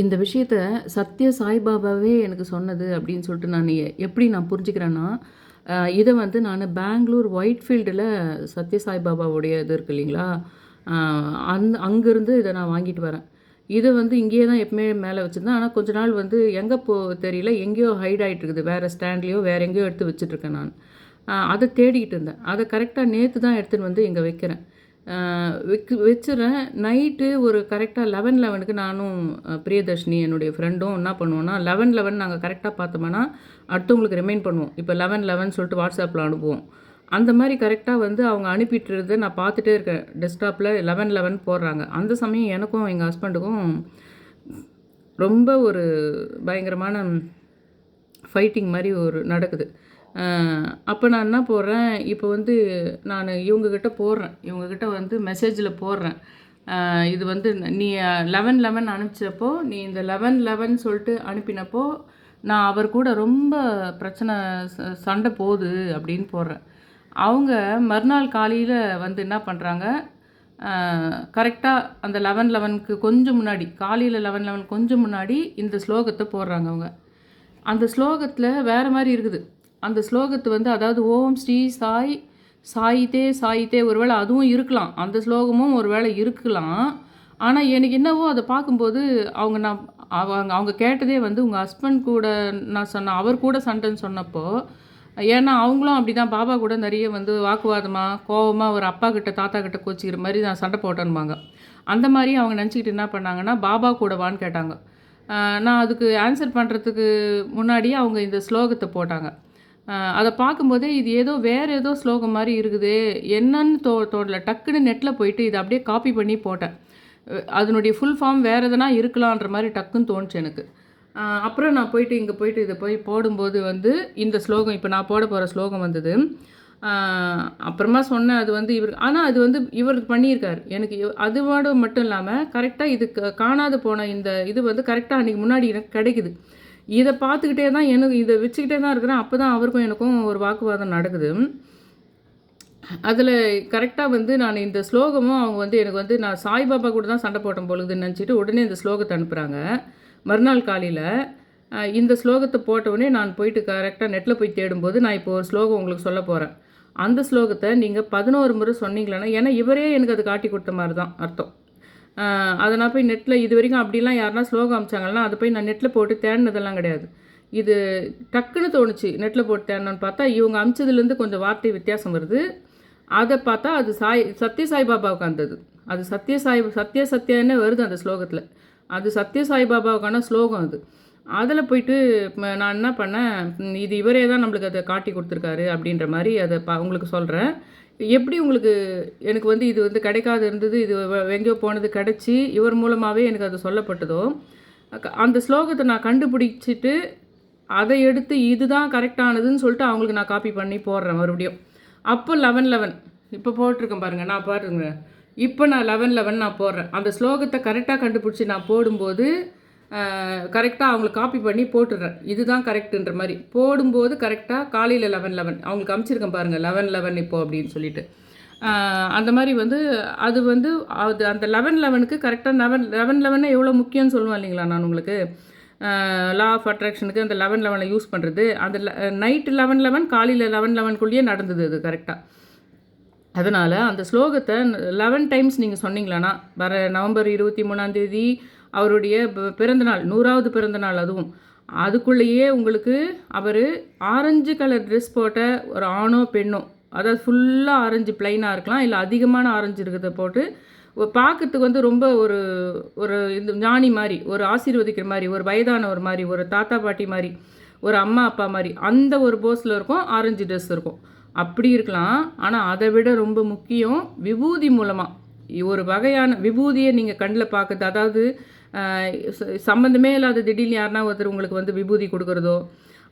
இந்த விஷயத்த சத்ய சாய்பாபாவே எனக்கு சொன்னது அப்படின்னு சொல்லிட்டு நான் எப்படி நான் புரிஞ்சுக்கிறேன்னா இதை வந்து நான் பெங்களூர் ஒயிட்ஃபீல்டில் சத்ய சாய்பாபாவுடைய இது இருக்கு இல்லைங்களா? அந் அங்கேருந்து இதை நான் வாங்கிட்டு வரேன். இதை வந்து இங்கேயே தான் எப்பவுமே மேலே வச்சுருந்தேன். ஆனால் கொஞ்ச நாள் வந்து எங்கே போ தெரியல எங்கேயோ ஹைட் ஆகிட்டு இருக்குது. வேறு ஸ்டாண்ட்லேயோ வேறு எங்கேயோ எடுத்து வச்சுட்ருக்கேன் நான். அதை தேடிக்கிட்டு இருந்தேன். அதை கரெக்டாக நேற்று தான் எடுத்துன்னு வந்து இங்கே வைக்கிறேன். வைக்க வச்சுறேன் நைட்டு ஒரு கரெக்டாக லெவன் லெவனுக்கு நானும் பிரியதர்ஷினி என்னுடைய ஃப்ரெண்டும் என்ன பண்ணுவோன்னா லெவன் லெவன் நாங்கள் கரெக்டாக பார்த்தோம்னா அடுத்தவங்களுக்கு ரிமைண்ட் பண்ணுவோம். இப்போ லெவன் லெவன் சொல்லிட்டு வாட்ஸ்அப்பில் அனுப்புவோம். அந்த மாதிரி கரெக்டாக வந்து அவங்க அனுப்பிட்டுறதை நான் பார்த்துட்டே இருக்கேன். டெஸ்க்டாப்பில் லெவன் லெவன் போடுறாங்க. அந்த சமயம் எனக்கும் எங்கள் ஹஸ்பண்டுக்கும் ரொம்ப ஒரு பயங்கரமான ஃபைட்டிங் மாதிரி ஒரு நடக்குது. அப்போ நான் என்ன போடுறேன்? இப்போ வந்து நான் இவங்கக்கிட்ட போடுறேன். இவங்கக்கிட்ட வந்து மெசேஜில் போடுறேன். இது வந்து நீ லெவன் லெவன் அனுப்பிச்சப்போ நீ இந்த லெவன் லெவன் சொல்லிட்டு அனுப்பினப்போ நான் அவர் கூட ரொம்ப பிரச்சனை ச- சண்டை போகுது அப்படின்னு போடுறேன். அவங்க மறுநாள் காலையில் வந்து என்ன பண்ணுறாங்க கரெக்டாக அந்த லெவன் லெவனுக்கு கொஞ்சம் முன்னாடி காலையில் லெவன் லெவன் கொஞ்சம் முன்னாடி இந்த ஸ்லோகத்தை போடுறாங்க அவங்க. அந்த ஸ்லோகத்தில் வேறு மாதிரி இருக்குது. அந்த ஸ்லோகத்து வந்து அதாவது ஓம் ஸ்ரீ சாய் சாயித்தே சாயித்தே ஒருவேளை அதுவும் இருக்கலாம். அந்த ஸ்லோகமும் ஒருவேளை இருக்கலாம். ஆனால் எனக்கு என்னவோ அதை பார்க்கும்போது அவங்க நான் அவங்க அவங்க கேட்டதே வந்து உங்கள் ஹஸ்பண்ட் கூட நான் சொன்ன அவர் கூட சண்டைன்னு சொன்னப்போ ஏன்னா அவங்களும் அப்படி தான் பாபா கூட நிறைய வந்து வாக்குவாதமாக கோவமாக ஒரு அப்பா கிட்ட தாத்தா கிட்ட கோச்சிக்கிற மாதிரி நான் சண்டை போட்டேன்பாங்க. அந்த மாதிரி அவங்க நினச்சிக்கிட்டு என்ன பண்ணாங்கன்னா பாபா கூடவான்னு கேட்டாங்க. நான் அதுக்கு ஆன்சர் பண்ணுறதுக்கு முன்னாடியே அவங்க இந்த ஸ்லோகத்தை போட்டாங்க. அதை பார்க்கும்போதே இது ஏதோ வேறு ஏதோ ஸ்லோகம் மாதிரி இருக்குது. என்னன்னு தோ தோடல டக்குன்னு நெட்டில் போயிட்டு இதை அப்படியே காப்பி பண்ணி போட்டேன். அதனுடைய ஃபுல் ஃபார்ம் வேறு எதனா இருக்கலான்ற மாதிரி டக்குன்னு தோணுச்சு எனக்கு. அப்புறம் நான் போயிட்டு இங்கே போயிட்டு இதை போய் போடும்போது வந்து இந்த ஸ்லோகம் இப்போ நான் போட போகிற ஸ்லோகம் வந்தது. அப்புறமா சொன்னேன் அது வந்து இவர் ஆனால் அது வந்து இவர் பண்ணியிருக்கார். எனக்கு இவ- அதுவோட மட்டும் இல்லாமல் கரெக்டாக இது காணாது போன இந்த இது வந்து கரெக்டாக அன்றைக்கி முன்னாடி எனக்கு கிடைக்குது. இதை பார்த்துக்கிட்டே தான் எனக்கு இதை வச்சுக்கிட்டே தான் இருக்கிறேன். அப்போ தான் அவருக்கும் எனக்கும் ஒரு வாக்குவாதம் நடக்குது. அதில் கரெக்டாக வந்து நான் இந்த ஸ்லோகமும் அவங்க வந்து எனக்கு வந்து நான் சாய்பாபா கூட தான் சண்டை போட்டோம் பொழுதுன்னு நினச்சிட்டு உடனே இந்த ஸ்லோகத்தை அனுப்புகிறாங்க மறுநாள் காலையில் இந்த ஸ்லோகத்தை போட்ட உடனே நான் போயிட்டு கரெக்டாக நெட்டில் போய் தேடும்போது நான் இப்போ ஒரு ஸ்லோகம் உங்களுக்கு சொல்ல போகிறேன் அந்த ஸ்லோகத்தை நீங்கள் பதினோரு முறை சொன்னீங்களன்னா ஏன்னா இவரே எனக்கு அது காட்டி கொடுத்த மாதிரி தான் அர்த்தம். அதை நான் போய் நெட்டில் இது வரைக்கும் அப்படிலாம் யாருனா ஸ்லோகம் அமிச்சாங்கன்னா அதை போய் நான் நெட்டில் போட்டு தேடினதெல்லாம் கிடையாது. இது டக்குன்னு தோணுச்சு நெட்டில் போட்டு தேடணும்னு பார்த்தா இவங்க அமிச்சதுலேருந்து கொஞ்சம் வார்த்தை வித்தியாசம் வருது. அதை பார்த்தா அது சாய் சத்ய சாய்பாபாவுக்கு அந்தது அது சத்ய சாய் சத்ய சத்யன்னு வருது அந்த ஸ்லோகத்தில். அது சத்ய சாய்பாபாவுக்கான ஸ்லோகம் அது. அதில் போயிட்டு நான் என்ன பண்ணேன் இது இவரே தான் நம்மளுக்கு அதை காட்டி கொடுத்துருக்காரு அப்படின்ற மாதிரி அதை பா உங்களுக்கு சொல்கிறேன் எப்படி உங்களுக்கு எனக்கு வந்து இது வந்து கிடைக்காது இருந்தது இது வ- எங்கேயோ போனது கிடச்சி இவர் மூலமாகவே எனக்கு அது சொல்லப்பட்டதோ அந்த ஸ்லோகத்தை நான் கண்டுபிடிச்சிட்டு அதை எடுத்து இதுதான் கரெக்டானதுன்னு சொல்லிட்டு அவங்களுக்கு நான் காப்பி பண்ணி போடுறேன் மறுபடியும். அப்போ லெவன் லெவன் இப்போ போட்டிருக்கேன் பாருங்கள் நான் பாருங்க. இப்போ நான் லெவன் லெவன் நான் போடுறேன். அந்த ஸ்லோகத்தை கரெக்டாக கண்டுபிடிச்சி நான் போடும்போது கரெக்டாக அவங்களுக்கு காப்பி பண்ணி போட்டுடுறேன். இதுதான் கரெக்டுன்ற மாதிரி. போடும்போது கரெக்டாக காலையில் லெவன் லெவன் அவங்களுக்கு அமுச்சிருக்கேன் பாருங்கள் லெவன் லெவன் இப்போ அப்படின்னு சொல்லிட்டு. அந்த மாதிரி வந்து அது வந்து அது அந்த லெவன் லெவனுக்கு கரெக்டாக லெவன் லெவன் லெவனே எவ்வளோ முக்கியம்னு சொல்லுவேன் இல்லைங்களா நான் உங்களுக்கு? லா ஆஃப் அட்ராக்ஷனுக்கு அந்த லெவன் லெவனை யூஸ் பண்ணுறது அந்த நைட்டு லெவன் லெவன் காலையில் லெவன் லெவனுக்குள்ளேயே நடந்தது அது கரெக்டாக அதனால் அந்த ஸ்லோகத்தை லெவன் டைம்ஸ் நீங்கள் சொன்னீங்களான்னா வர நவம்பர் இருபத்தி மூணாந்தேதி அவருடைய பிறந்தநாள் நூறாவது பிறந்தநாள் அதுவும். அதுக்குள்ளேயே உங்களுக்கு அவர் ஆரஞ்சு கலர் ட்ரெஸ் போட்ட ஒரு ஆணோ பெண்ணோ அதாவது ஃபுல்லாக ஆரஞ்சு பிளைனாக இருக்கலாம் இல்லை அதிகமான ஆரஞ்சு இருக்கிறத போட்டு பார்க்கறதுக்கு வந்து ரொம்ப ஒரு ஒரு இந்த ஞானி மாதிரி ஒரு ஆசீர்வதிக்கிற மாதிரி ஒரு வயதானவர் மாதிரி ஒரு தாத்தா பாட்டி மாதிரி ஒரு அம்மா அப்பா மாதிரி அந்த ஒரு போஸில் இருக்கும் ஆரஞ்சு ட்ரெஸ் இருக்கும். அப்படி இருக்கலாம் ஆனால் அதை விட ரொம்ப முக்கியம் விபூதி மூலமாக ஒரு வகையான விபூதியை நீங்கள் கண்ணில் பார்க்குறது அதாவது சம்மந்தமே சம்பந்தமே இல்லாத திடீர்னு யாருனா ஒருத்தர் உங்களுக்கு வந்து விபூதி கொடுக்குறதோ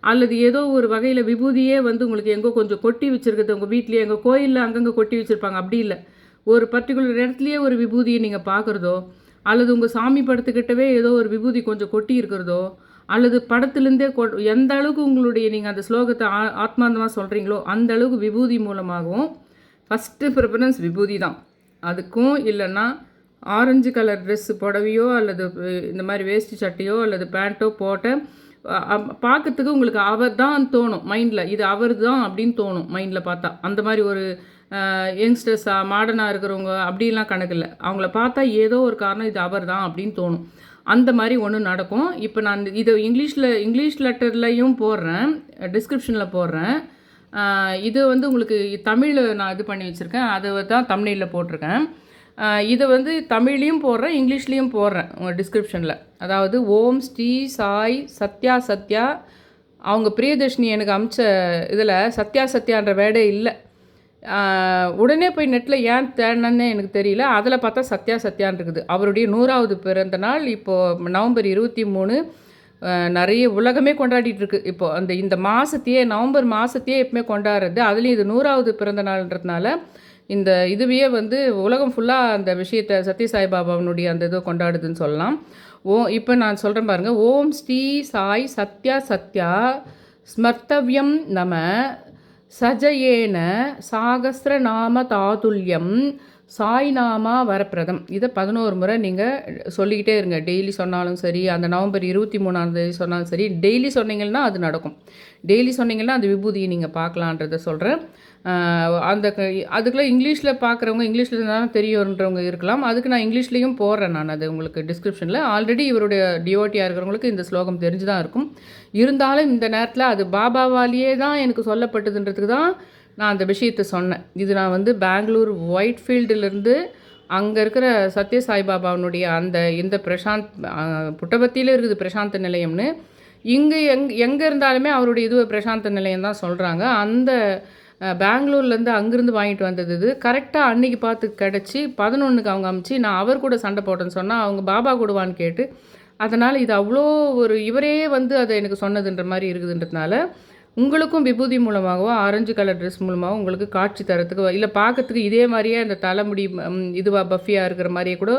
அல்லது ஏதோ ஒரு வகையில் விபூதியே வந்து உங்களுக்கு எங்கோ கொஞ்சம் கொட்டி வச்சுருக்குது உங்கள் வீட்லேயே எங்கள் கோயிலில் அங்கங்கே கொட்டி வச்சுருப்பாங்க. அப்படி இல்லை. ஒரு பர்டிகுலர் இடத்துலையே ஒரு விபூதியை நீங்கள் பார்க்குறதோ அல்லது உங்கள் சாமி படத்துக்கிட்டவே ஏதோ ஒரு விபூதி கொஞ்சம் கொட்டி இருக்கிறதோ அல்லது படத்துலேருந்தே கொ எந்த அளவுக்கு உங்களுடைய நீங்கள் அந்த ஸ்லோகத்தை ஆ ஆத்மார்த்தமாக சொல்கிறீங்களோ அந்த அளவுக்கு விபூதி மூலமாகவும் ஃபஸ்ட்டு ப்ரிஃபரன்ஸ் விபூதி தான். அதுக்கும் இல்லைன்னா ஆரஞ்சு கலர் ட்ரெஸ்ஸு புடவையோ அல்லது இந்த மாதிரி வேஷ்டி சட்டையோ அல்லது பேண்ட்டோ போட்ட பார்க்கறதுக்கு உங்களுக்கு அவர் தான் தோணும் மைண்டில். இது அவர் தான் அப்படின்னு தோணும் மைண்டில் பார்த்தா. அந்த மாதிரி ஒரு யங்ஸ்டர்ஸாக மாடர்னாக இருக்கிறவங்க அப்படிலாம் கணக்கு இல்லை. அவங்கள பார்த்தா ஏதோ ஒரு காரணம் இது அவர் தான் அப்படின்னு தோணும். அந்த மாதிரி ஒன்று நடக்கும். இப்போ நான் இதை இங்கிலீஷில் இங்கிலீஷ் லெட்டர்லையும் போடுறேன் டிஸ்கிரிப்ஷனில் போடுறேன். இது வந்து உங்களுக்கு தமிழில் நான் இது பண்ணி வச்சுருக்கேன். அதை தான் தமிழில் போட்டிருக்கேன். இதை வந்து தமிழ்லேயும் போடுறேன் இங்கிலீஷ்லேயும் போடுறேன் உங்கள் டிஸ்கிரிப்ஷனில் அதாவது ஓம் ஸ்ரீ சாய் சத்யா சத்யா. அவங்க பிரியதர்ஷினி எனக்கு அமிச்ச இதில் சத்யா சத்யான்ற வேர்டே இல்லை. உடனே போய் நெட்டில் ஏன் தேடினேன்னு எனக்கு தெரியல. அதில் பார்த்தா சத்யா சத்யான் இருக்குது. அவருடைய நூறாவது பிறந்த நாள் இப்போது நவம்பர் இருபத்தி மூணு. நிறைய உலகமே கொண்டாடிட்டு இருக்கு. இப்போ அந்த இந்த மாதத்தையே நவம்பர் மாதத்தையே எப்பவுமே கொண்டாடுறது. அதுலேயும் இது நூறாவது பிறந்த நாள்ன்றதுனால இந்த இதுவே வந்து உலகம் ஃபுல்லாக அந்த விஷயத்தை சத்ய சாய்பாபாவினுடைய அந்த இதை கொண்டாடுதுன்னு சொல்லலாம். ஓ இப்போ நான் சொல்கிறேன் பாருங்கள் ஓம் ஸ்ரீ சாய் சத்யா சத்யா ஸ்மர்த்தவ்யம் நம சஜயேன சாகசிரநாம தாதுல்யம் சாய்நாமா வரப்பிரதம். இதை பதினோரு முறை நீங்கள் சொல்லிக்கிட்டே இருங்க. டெய்லி சொன்னாலும் சரி அந்த நவம்பர் இருபத்தி மூணாம் தேதி சொன்னாலும் சரி டெய்லி சொன்னீங்கன்னா அது நடக்கும். டெய்லி சொன்னீங்கன்னா அந்த விபூதியை நீங்கள் பார்க்கலான்றதை சொல்கிறேன் அந்த க- அதுக்குள்ள இங்கிலீஷில் பார்க்குறவங்க இங்கிலீஷில் தான் தெரியுன்றவங்க இருக்கலாம். அதுக்கு நான் இங்கிலீஷ்லேயும் போடுறேன் நான் அது உங்களுக்கு டிஸ்கிரிப்ஷனில் ஆல்ரெடி இவருடைய டிஓட்டியாக இருக்கிறவங்களுக்கு இந்த ஸ்லோகம் தெரிஞ்சு தான் இருக்கும். இருந்தாலும் இந்த நேரத்தில் அது பாபாவாலேயே தான் எனக்கு சொல்லப்பட்டதுன்றதுக்கு தான் நான் அந்த விஷயத்தை சொன்னேன். இது நான் வந்து பெங்களூர் ஒயிட் ஃபீல்டுலேருந்து அங்கே இருக்கிற சத்ய சாய்பாபாவினுடைய அந்த இந்த பிரசாந்த் புட்டபத்தியில் இருக்குது பிரசாந்த நிலையம்னு. இங்கே எங் எங்கே இருந்தாலுமே அவருடைய இது பிரசாந்த நிலையம் தான் சொல்கிறாங்க அந்த பெங்களூர்லேருந்து அங்கேருந்து வாங்கிட்டு வந்தது இது. கரெக்டாக அன்னைக்கு பார்த்து கிடச்சி பதினொன்றுக்கு அவங்க அமிச்சு நான் அவர் கூட சண்டை போட்டேன்னு சொன்னால் அவங்க பாபா கூடுவான்னு கேட்டு அதனால் இது அவ்வளோ ஒரு இவரே வந்து அதை எனக்கு சொன்னதுன்ற மாதிரி இருக்குதுன்றதுனால உங்களுக்கும் விபூதி மூலமாகவோ ஆரஞ்சு கலர் ட்ரெஸ் மூலமாகவோ உங்களுக்கு காட்சி தரத்துக்கு இல்லை பார்க்கறதுக்கு இதே மாதிரியே அந்த தலைமுடி இதுவாக பஃபியாக இருக்கிற மாதிரியே கூட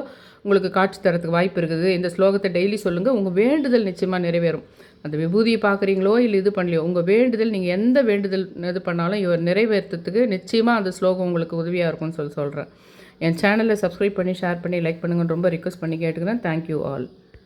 உங்களுக்கு காட்சி தரத்துக்கு வாய்ப்பு இருக்குது. இந்த ஸ்லோகத்தை டெய்லி சொல்லுங்கள் உங்கள் வேண்டுதல் நிச்சயமாக நிறைவேறும். அந்த விபூதியை பார்க்குறீங்களோ இல்லை இது பண்ணலையோ உங்கள் வேண்டுதல் நீங்கள் எந்த வேண்டுதல் இது பண்ணாலும் இவர் நிறைவேற்றத்துக்கு நிச்சயமாக அந்த ஸ்லோகம் உங்களுக்கு உதவியாக இருக்கும்னு சொல்லி சொல்கிறேன் என் சேனலை சப்ஸ்கிரைப் பண்ணி ஷேர் பண்ணி லைக் பண்ணுங்கன்னு ரொம்ப ரிக்வஸ்ட் பண்ணி கேட்டுக்கிறேன். Thank you all